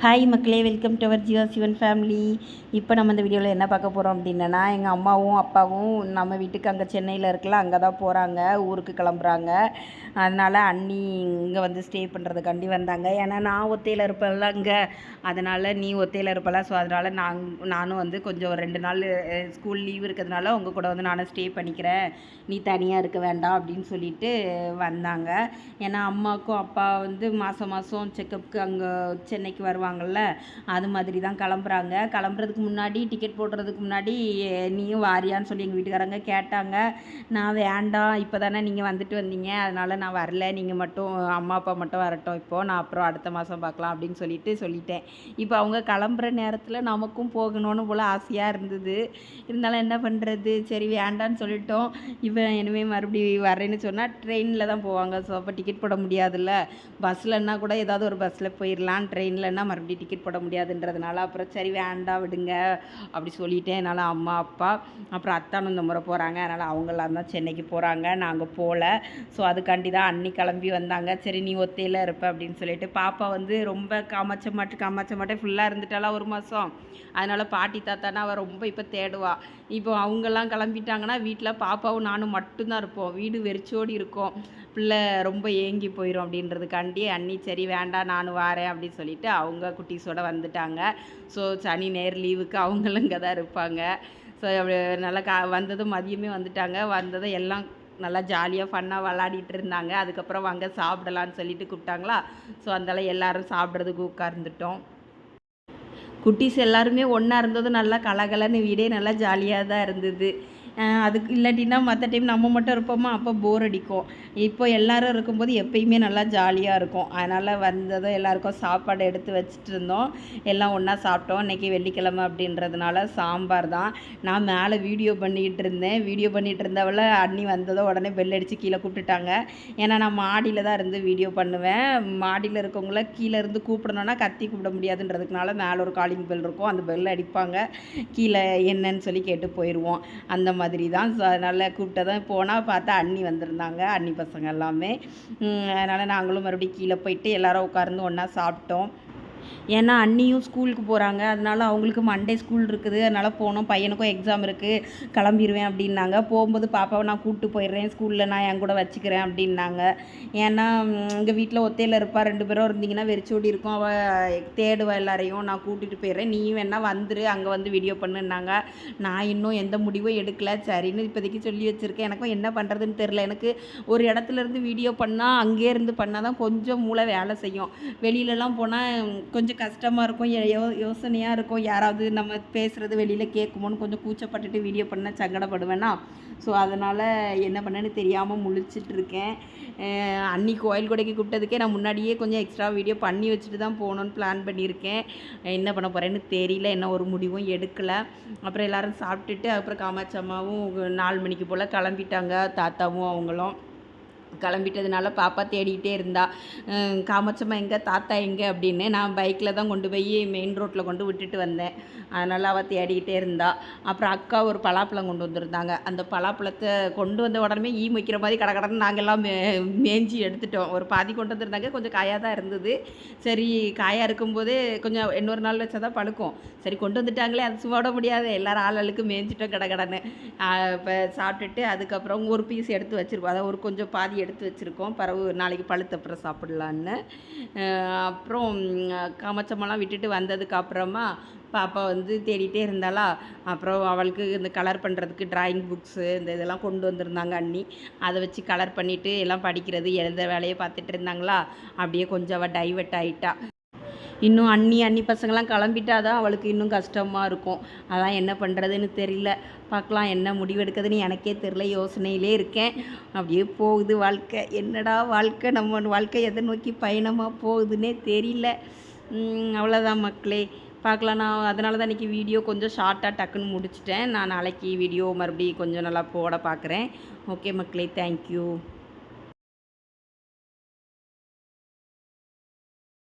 Hi மக்களே. Welcome to our Jio Sivan family இப்போ நம்ம இந்த வீடியோவில் என்ன பார்க்க போகிறோம் அப்படின்னா எங்கள் அம்மாவும் அப்பாவும் நம்ம வீட்டுக்கு அங்கே சென்னையில் இருக்கல அங்கே தான் போகிறாங்க ஊருக்கு கிளம்புறாங்க. அதனால் அண்ணி இங்கே வந்து ஸ்டே பண்ணுறதுக்காண்டி வந்தாங்க. ஏன்னா நான் ஒத்தையில் இருப்பேன்ல அங்கே. அதனால் நீ ஒத்தையில் இருப்பல. ஸோ அதனால் நான் நானும் வந்து கொஞ்சம் ரெண்டு நாள் ஸ்கூல் லீவ் இருக்கிறதுனால உங்கள் கூட வந்து நானும் ஸ்டே பண்ணிக்கிறேன். நீ தனியாக இருக்க வேண்டாம் அப்படின்னு சொல்லிட்டு வந்தாங்க. ஏன்னா அம்மாவுக்கும் அப்பா வந்து மாதம் மாதம் செக்கப்புக்கு அங்கே சென்னைக்கு தருவாங்கள்ல அது மாதிரி தான் கிளம்புறாங்க. கிளம்புறதுக்கு முன்னாடி டிக்கெட் போடுறதுக்கு முன்னாடி நீயும் வாரியான்னு சொல்லி எங்கள் வீட்டுக்காரங்க கேட்டாங்க. நான் வேண்டாம் இப்போ தானே நீங்கள் வந்துட்டு வந்தீங்க. அதனால் நான் வரல. நீங்கள் மட்டும் அம்மா அப்பா மட்டும் வரட்டும் இப்போது நான் அப்புறம் அடுத்த மாதம் பார்க்கலாம் அப்படின்னு சொல்லிட்டு சொல்லிட்டேன். இப்போ அவங்க கிளம்புற நேரத்தில் நமக்கும் போகணும்னு போல் ஆசையாக இருந்தது. இருந்தாலும் என்ன பண்ணுறது சரி வேண்டான்னு சொல்லிட்டோம். இவன் இனிமேல் மறுபடியும் வரேன்னு சொன்னால் ட்ரெயினில் தான் போவாங்க. ஸோ அப்போ டிக்கெட் போட முடியாதுல்ல. பஸ்லன்னா கூட ஏதாவது ஒரு பஸ்ஸில் போயிடலாம் ட்ரெயின்லன்னா மறுபடியும் டிக்கெட் போட முடியாதுன்றதுனால அப்புறம் சரி வேண்டாம் விடுங்க அப்படி சொல்லிட்டேன் என்னால் அம்மா அப்பா அப்புறம் அத்தானும் இந்த முறை போகிறாங்க அதனால் அவங்களாம் தான் சென்னைக்கு போகிறாங்க நாங்கள் போகல ஸோ அதுக்காண்டி தான் அன்னி கிளம்பி வந்தாங்க. சரி நீ ஒத்தையில் இருப்ப அப்படின்னு சொல்லிட்டு பாப்பா வந்து ரொம்ப காமாச்ச மாட்டு காமாச்ச மாட்டே ஃபுல்லாக இருந்துட்டாலாம் ஒரு மாதம் அதனால் பாட்டி தாத்தானா அவள் ரொம்ப இப்போ தேடுவா. இப்போ அவங்கெல்லாம் கிளம்பிட்டாங்கன்னா வீட்டில் பாப்பாவும் நானும் மட்டும்தான் இருப்போம். வீடு வெறிச்சோடி இருக்கும். பிள்ளை ரொம்ப ஏங்கி போயிடும் அப்படின்றதுக்காண்டி அண்ணி சரி வேண்டாம் நானும் வாரேன் அப்படின்னு சொல்லிட்டு அவங்க குட்டீஸோடு வந்துட்டாங்க. ஸோ சனி நேர் லீவுக்கு அவங்களும் இங்கே தான் இருப்பாங்க. ஸோ அப்படி நல்லா கா வந்ததும் மதியமே வந்துட்டாங்க. வந்ததும் எல்லாம் நல்லா ஜாலியாக ஃபன்னாக விளாடிட்டு இருந்தாங்க. அதுக்கப்புறம் வாங்க சாப்பிடலான்னு சொல்லிட்டு கூப்பிட்டாங்களா? ஸோ அந்தால எல்லோரும் சாப்பிட்றதுக்கு உட்கார்ந்துட்டோம். குட்டீஸ் எல்லாருமே ஒன்றா இருந்ததும் நல்லா கலகலன்னு வீடே நல்லா ஜாலியாக தான் இருந்தது. அதுக்கு இல்லாட்டின்னா மற்ற டைம் நம்ம மட்டும் இருப்போமா? அப்போ போர் அடிக்கும். இப்போ எல்லோரும் இருக்கும்போது எப்பயுமே நல்லா ஜாலியாக இருக்கும். அதனால் வந்ததும் எல்லாருக்கும் சாப்பாடு எடுத்து வச்சுட்டு இருந்தோம். எல்லாம் ஒன்றா சாப்பிட்டோம். இன்றைக்கி வெள்ளிக்கிழமை அப்படின்றதுனால சாம்பார் தான். நான் மேலே வீடியோ பண்ணிக்கிட்டு இருந்தேன். வீடியோ பண்ணிகிட்டு இருந்தவள அண்ணி வந்ததும் உடனே பெல் அடித்து கீழே கூப்பிட்டுட்டாங்க. ஏன்னா நான் மாடியில் தான் இருந்து வீடியோ பண்ணுவேன். மாடியில் இருக்கவங்கள கீழே இருந்து கூப்பிடணுன்னா கத்தி கூப்பிட முடியாதுன்றதுனால மேலே ஒரு காலிங் பெல் இருக்கும். அந்த பெல் அடிப்பாங்க. கீழே என்னன்னு சொல்லி கேட்டு போயிடுவோம் அந்த மாதிரி தான் ஸோ அதனால் கூப்பிட்டதான் போனால் பார்த்தா அண்ணி வந்திருந்தாங்க அண்ணி பசங்க எல்லாமே. அதனால் நாங்களும் மறுபடியும் கீழே போயிட்டு எல்லோரும் உட்கார்ந்து ஒன்றா சாப்பிட்டோம். ஏன்னா அண்ணியும் ஸ்கூலுக்கு போகிறாங்க அதனால அவங்களுக்கு மண்டே ஸ்கூல் இருக்குது. அதனால் போனோம். பையனுக்கும் எக்ஸாம் இருக்குது கிளம்பிடுவேன் அப்படின்னாங்க. போகும்போது பாப்பாவை நான் கூப்பிட்டு போயிடுறேன். ஸ்கூலில் நான் என் கூட வச்சுக்கிறேன் அப்படின்னாங்க. ஏன்னா எங்கள் வீட்டில் ஒத்தையில் இருப்பா. ரெண்டு பேரும் இருந்தீங்கன்னா வெறிச்சோடி இருக்கும். அவள் தேடுவா எல்லாரையும். நான் கூட்டிகிட்டு போயிடுறேன். நீ வேணால் வந்துரு. அங்கே வந்து வீடியோ பண்ணுன்னாங்க. நான் இன்னும் எந்த முடிவும் எடுக்கலை. சரின்னு இப்போதைக்கு சொல்லி வச்சுருக்கேன். எனக்கும் என்ன பண்ணுறதுன்னு தெரில எனக்கு ஒரு இடத்துல இருந்து வீடியோ பண்ணால் அங்கே இருந்து பண்ணால் தான் கொஞ்சம் மூளை வேலை செய்யும். வெளியிலலாம் போனால் கொஞ்சம் கொஞ்சம் கஷ்டமாக இருக்கும் யோ யோசனையாக இருக்கும். யாராவது நம்ம பேசுகிறது வெளியில் கேட்குமோன்னு கொஞ்சம் கூச்சப்பட்டுட்டு வீடியோ பண்ண சங்கடப்படுவேன்னா ஸோ அதனால் என்ன பண்ணேன்னு தெரியாமல் முழிச்சிட்டு இருக்கேன். அன்னி கோயில் கொடைக்கு கூப்பிட்டதுக்கே நான் முன்னாடியே கொஞ்சம் எக்ஸ்ட்ரா வீடியோ பண்ணி வச்சுட்டு தான் போகணுன்னு பிளான் பண்ணியிருக்கேன். என்ன பண்ண போகிறேன்னு தெரியல என்ன ஒரு முடிவும் எடுக்கலை. அப்புறம் எல்லோரும் சாப்பிட்டுட்டு அப்புறம் காமாட்சம்மாவும் நாலு மணிக்கு போல் கிளம்பிட்டாங்க தாத்தாவும் அவங்களும். கிளம்பிட்டதுனால பாப்பா தேடிக்கிட்டே இருந்தா காமச்சம்மா எங்கே தாத்தா எங்கே? அப்படின்னு நான் பைக்கில் தான் கொண்டு போய் மெயின் ரோட்டில் கொண்டு விட்டுட்டு வந்தேன். அதனால் அவள் தேடிக்கிட்டே இருந்தா. அப்புறம் அக்கா ஒரு பலாப்பழம் கொண்டு வந்திருந்தாங்க. அந்த பலாப்பழத்தை கொண்டு வந்த உடனே ஈ வைக்கிற மாதிரி கடை கடன்னு நாங்கள் எல்லாம் மே மேஞ்சி எடுத்துட்டோம். ஒரு பாதி கொண்டு வந்திருந்தாங்க. கொஞ்சம் காயாக தான் இருந்தது. சரி காயாக இருக்கும்போதே கொஞ்சம் இன்னொரு நாள் வச்சா தான் பழுக்கும். சரி கொண்டு வந்துட்டாங்களே அது சுவாட முடியாது. எல்லோரும் ஆளுக்கு மேய்ஞ்சிட்டோம் கடை கடன்னு. இப்போ சாப்பிட்டுட்டு அதுக்கப்புறம் ஒரு பீஸ் எடுத்து வச்சுருப்போம் அதை ஒரு கொஞ்சம் பாதி எடுத்து வச்சுருக்கோம். பறவு நாளைக்கு பழுத்தப்புறம் சாப்பிட்லான்னு. அப்புறம் காமச்சமெல்லாம் விட்டுட்டு வந்ததுக்கு அப்புறமா பாப்பா வந்து தேடிகிட்டே இருந்தாளா. அப்புறம் அவளுக்கு இந்த கலர் பண்ணுறதுக்கு ட்ராயிங் புக்ஸு இந்த இதெல்லாம் கொண்டு வந்திருந்தாங்க அண்ணி. அதை வச்சு கலர் பண்ணிவிட்டு எல்லாம் படிக்கிறது எழுத வேலையை பார்த்துட்டு இருந்தாங்களா? அப்படியே கொஞ்சம் அவள் டைவெர்ட் ஆகிட்டா இன்னும் அண்ணி அண்ணி பசங்களாம் கிளம்பிட்டா தான் அவளுக்கு இன்னும் கஷ்டமாக இருக்கும். அதான் என்ன பண்ணுறதுன்னு தெரியல. பார்க்கலாம் என்ன முடிவெடுக்குதுன்னு எனக்கே தெரில யோசனையிலே இருக்கேன். அப்படியே போகுது வாழ்க்கை. என்னடா வாழ்க்கை? நம்ம வாழ்க்கை எதை நோக்கி பயணமாக போகுதுன்னே தெரியல. அவ்வளோதான் மக்களே. பார்க்கலாம். நான் அதனால தான் இன்றைக்கி வீடியோ கொஞ்சம் ஷார்ட்டாக டக்குன்னு முடிச்சிட்டேன். நான் நாளைக்கு வீடியோ மறுபடியும் கொஞ்சம் நல்லா போட பார்க்குறேன். ஓகே மக்களே தேங்க்யூ